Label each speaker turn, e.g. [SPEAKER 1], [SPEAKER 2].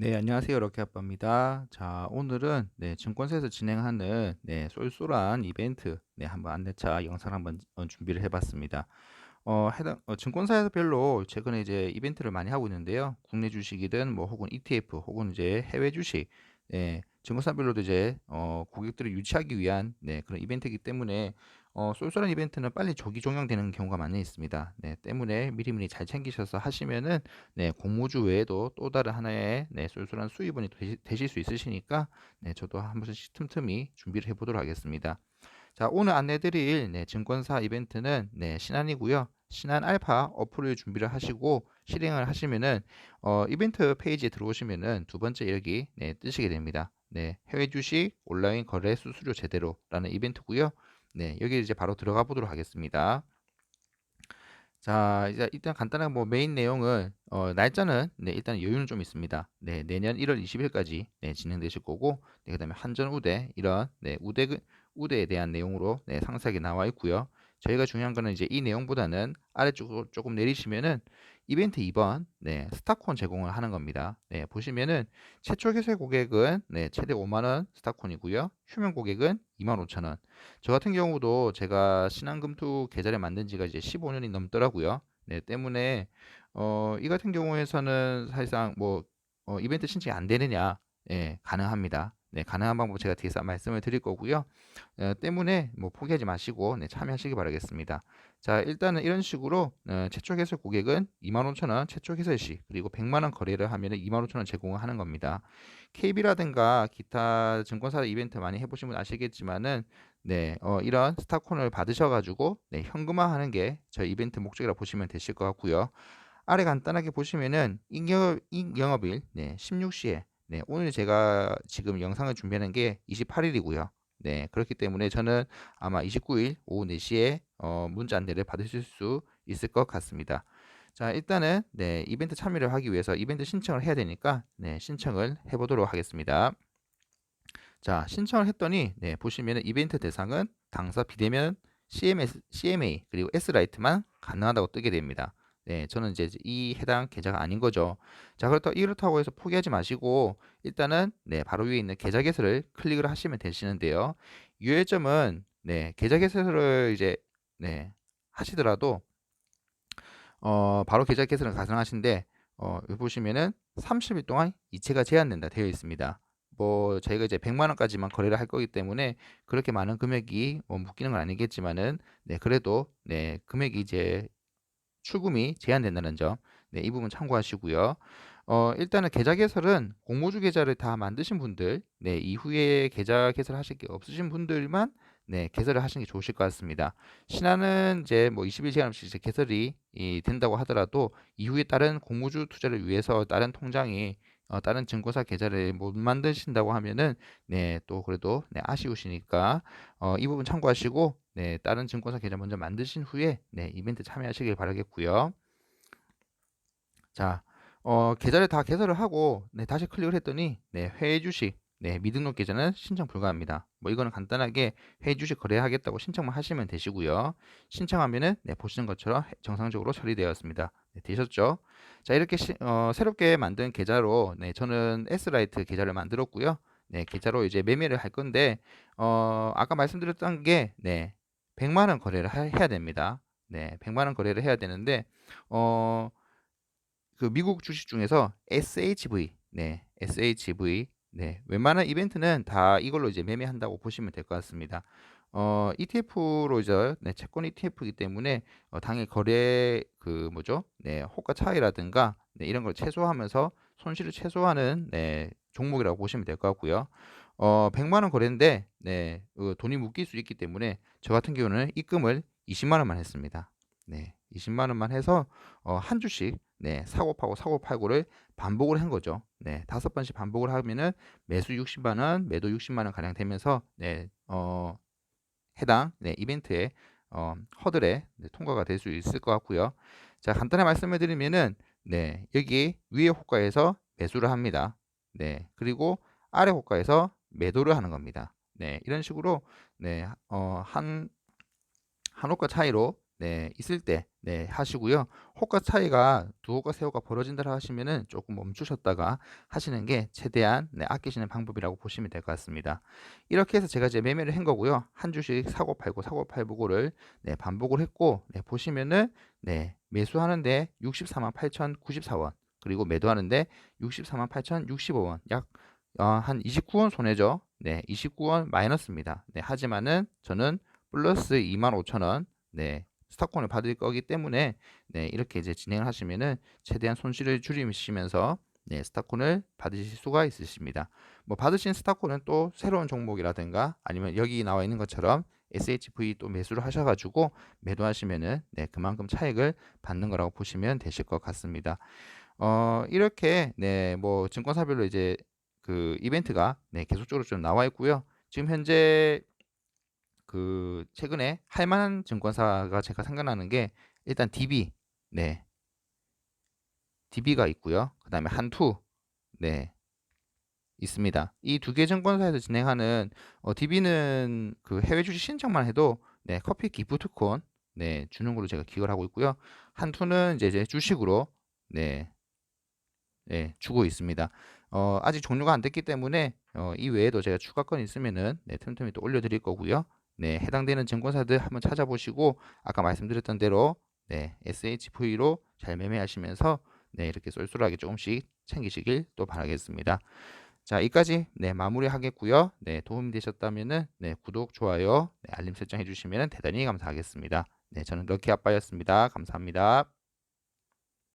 [SPEAKER 1] 네, 안녕하세요. 럭키 아빠입니다. 자, 오늘은 네, 증권사에서 진행하는 네, 쏠쏠한 이벤트 네, 한번 안내차 영상 한번 어, 준비를 해 봤습니다. 어, 해당 어, 증권사에서 별로 최근에 이제 이벤트를 많이 하고 있는데요. 국내 주식이든 뭐 혹은 ETF 혹은 이제 해외 주식 네, 증권사별로도 이제 어, 고객들을 유치하기 위한 네, 그런 이벤트이기 때문에 어, 쏠쏠한 이벤트는 빨리 조기 종영되는 경우가 많이 있습니다. 네, 때문에 미리미리 잘 챙기셔서 하시면은 네, 공모주 외에도 또 다른 하나의 네, 쏠쏠한 수입원이 되시, 실수 있으시니까 네, 저도 한 번씩 틈틈이 준비를 해보도록 하겠습니다. 자, 오늘 안내드릴 네, 증권사 이벤트는 네, 신한이고요. 신한 알파 어플을 준비를 하시고 실행을 하시면은 어, 이벤트 페이지에 들어오시면은 두 번째 여기 네, 뜨시게 됩니다. 네, 해외 주식 온라인 거래 수수료 제대로라는 이벤트고요. 네, 여기 이제 바로 들어가 보도록 하겠습니다. 자, 이제 일단 간단한 뭐 메인 내용은 어, 날짜는 네, 일단 여유는 좀 있습니다. 네, 내년 1월 20일까지 네, 진행되실 거고, 네, 그다음에 한전 우대 이런 네, 우대 우대에 대한 내용으로 네, 상세하게 나와 있고요. 저희가 중요한 거는 이제 이 내용보다는 아래쪽으로 조금 내리시면은 이벤트 2번 네, 스타콘 제공을 하는 겁니다. 네, 보시면은 최초 개설 고객은 네, 최대 5만 원 스타콘이고요. 휴면 고객은 2만 5천 원. 저 같은 경우도 제가 신한금투 계좌를 만든 지가 이제 15년이 넘더라고요. 네, 때문에 어, 이 같은 경우에서는 사실상 뭐 어, 이벤트 신청이 안 되느냐? 예, 가능합니다. 네, 가능한 방법 제가 뒤에서 말씀을 드릴 거고요. 어, 때문에 뭐 포기하지 마시고 네, 참여하시기 바라겠습니다. 자, 일단은 이런 식으로 어, 최초 개설 고객은 25,000원 최초 개설 시 그리고 100만 원 거래를 하면 25,000원 제공을 하는 겁니다. KB라든가 기타 증권사 이벤트 많이 해보시면 아시겠지만은 네, 어, 이런 스타콘을 받으셔가지고 네, 현금화하는 게 저희 이벤트 목적이라 보시면 되실 것 같고요. 아래 간단하게 보시면은 인영업, 인영업일 네, 16시에 네, 오늘 제가 지금 영상을 준비하는 게 28일이고요. 네, 그렇기 때문에 저는 아마 29일 오후 4시에 어, 문자 안내를 받으실 수 있을 것 같습니다. 자, 일단은 네, 이벤트 참여를 하기 위해서 이벤트 신청을 해야 되니까 네, 신청을 해 보도록 하겠습니다. 자, 신청을 했더니 네, 보시면 이벤트 대상은 당사 비대면 CMS, CMA 그리고 S라이트만 가능하다고 뜨게 됩니다. 네, 저는 이제 이 해당 계좌가 아닌 거죠. 자, 그렇다 이렇다고 해서 포기하지 마시고 일단은 네, 바로 위에 있는 계좌 개설을 클릭을 하시면 되시는데요. 유의점은 네, 계좌 개설을 이제 네, 하시더라도 어, 바로 계좌 개설은 가능하신데 어, 보시면은 30일 동안 이체가 제한된다 되어 있습니다. 뭐 저희가 이제 100만 원까지만 거래를 할 거기 때문에 그렇게 많은 금액이 뭐 묶이는 건 아니겠지만은 네, 그래도 네, 금액이 이제 출금이 제한된다는 점, 네, 이 부분 참고하시고요. 어, 일단은 계좌 개설은 공모주 계좌를 다 만드신 분들, 네, 이후에 계좌 개설 하실 게 없으신 분들만 네, 개설을 하시는 게 좋으실 것 같습니다. 신한은 이제 뭐 20일 제한 없이 이제 개설이 이, 된다고 하더라도 이후에 다른 공모주 투자를 위해서 다른 통장이 어, 다른 증권사 계좌를 못 만드신다고 하면은 네, 또 그래도 네, 아쉬우시니까 어, 이 부분 참고하시고 네, 다른 증권사 계좌 먼저 만드신 후에 네, 이벤트 참여하시길 바라겠고요. 자, 어, 계좌를 다 개설을 하고 네, 다시 클릭을 했더니 네, 회의 주식 네, 미등록 계좌는 신청 불가합니다. 뭐 이거는 간단하게 회의 주식 거래하겠다고 신청만 하시면 되시고요. 신청하면은 네, 보시는 것처럼 정상적으로 처리되었습니다. 네, 되셨죠? 자, 이렇게 시, 어, 새롭게 만든 계좌로 네, 저는 S라이트 계좌를 만들었고요. 네, 계좌로 이제 매매를 할 건데 어, 아까 말씀드렸던 게 네, 100만 원 거래를 하, 해야 됩니다. 네, 100만 원 거래를 해야 되는데 어, 그 미국 주식 중에서 SHV 네, SHV 네, 웬만한 이벤트는 다 이걸로 이제 매매한다고 보시면 될 것 같습니다. 어, ETF로 이제 네, 채권 ETF이기 때문에 어, 당일 거래 그 뭐죠? 네, 호가 차이라든가 네, 이런 걸 최소화하면서 손실을 최소화하는 네, 종목이라고 보시면 될 것 같고요. 어, 100만 원 거래인데 네, 어, 돈이 묶일 수 있기 때문에 저 같은 경우는 입금을 20만 원만 했습니다. 네, 20만 원만 해서 어, 한 주씩 네, 사고 파고 사고 팔고를 반복을 한 거죠. 네, 다섯 번씩 반복을 하면은 매수 60만 원, 매도 60만 원 가량 되면서 네, 어, 해당 네, 이벤트에 어, 허들에 네, 통과가 될 수 있을 것 같고요. 자, 간단히 말씀을 드리면은 네, 여기 위에 호가에서 매수를 합니다. 네, 그리고 아래 호가에서 매도를 하는 겁니다. 네, 이런 식으로 네, 어, 한 한호가 차이로 네, 있을 때 네, 하시고요. 호가 차이가 두 호가 세 호가 벌어진다 하시면은 조금 멈추셨다가 하시는 게 최대한 네, 아끼시는 방법이라고 보시면 될 것 같습니다. 이렇게 해서 제가 이제 매매를 한 거고요. 한 주씩 사고 팔고 사고 팔고를 네, 반복을 했고 네, 보시면은 네, 매수하는데 64만 8,094원 그리고 매도하는데 64만 8,065원 약 어, 한 29원 손해죠. 네, 29원 마이너스입니다. 네, 하지만은 저는 플러스 25,000원 네, 스타코인을 받을 거기 때문에 네, 이렇게 이제 진행을 하시면은 최대한 손실을 줄이시면서 네, 스타코인을 받으실 수가 있으십니다. 뭐 받으신 스타코인은 또 새로운 종목이라든가 아니면 여기 나와 있는 것처럼 SHV 또 매수를 하셔가지고 매도하시면은 네, 그만큼 차익을 받는 거라고 보시면 되실 것 같습니다. 어, 이렇게 네, 뭐 증권사별로 이제 그 이벤트가 네, 계속적으로 좀 나와 있고요. 지금 현재 그 최근에 할 만한 증권사가 제가 생각나는 게 일단 DB 네 DB가 있고요. 그 다음에 한투 네 있습니다. 이 두 개 증권사에서 진행하는 어, DB는 그 해외 주식 신청만 해도 네 커피 기프트콘 네 주는 걸로 제가 기억을 하고 있고요. 한투는 이제, 이제 주식으로 네, 네 주고 있습니다. 어, 아직 종료가 안 됐기 때문에 어, 이 외에도 제가 추가 건 있으면은 네, 틈틈이 또 올려 드릴 거고요. 네, 해당되는 증권사들 한번 찾아보시고 아까 말씀드렸던 대로 네, SHV로 잘 매매하시면서 네, 이렇게 쏠쏠하게 조금씩 챙기시길 또 바라겠습니다. 자, 여기까지 네, 마무리하겠고요. 네, 도움이 되셨다면은 네, 구독, 좋아요, 네, 알림 설정 해 주시면 대단히 감사하겠습니다. 네, 저는 럭키 아빠였습니다. 감사합니다.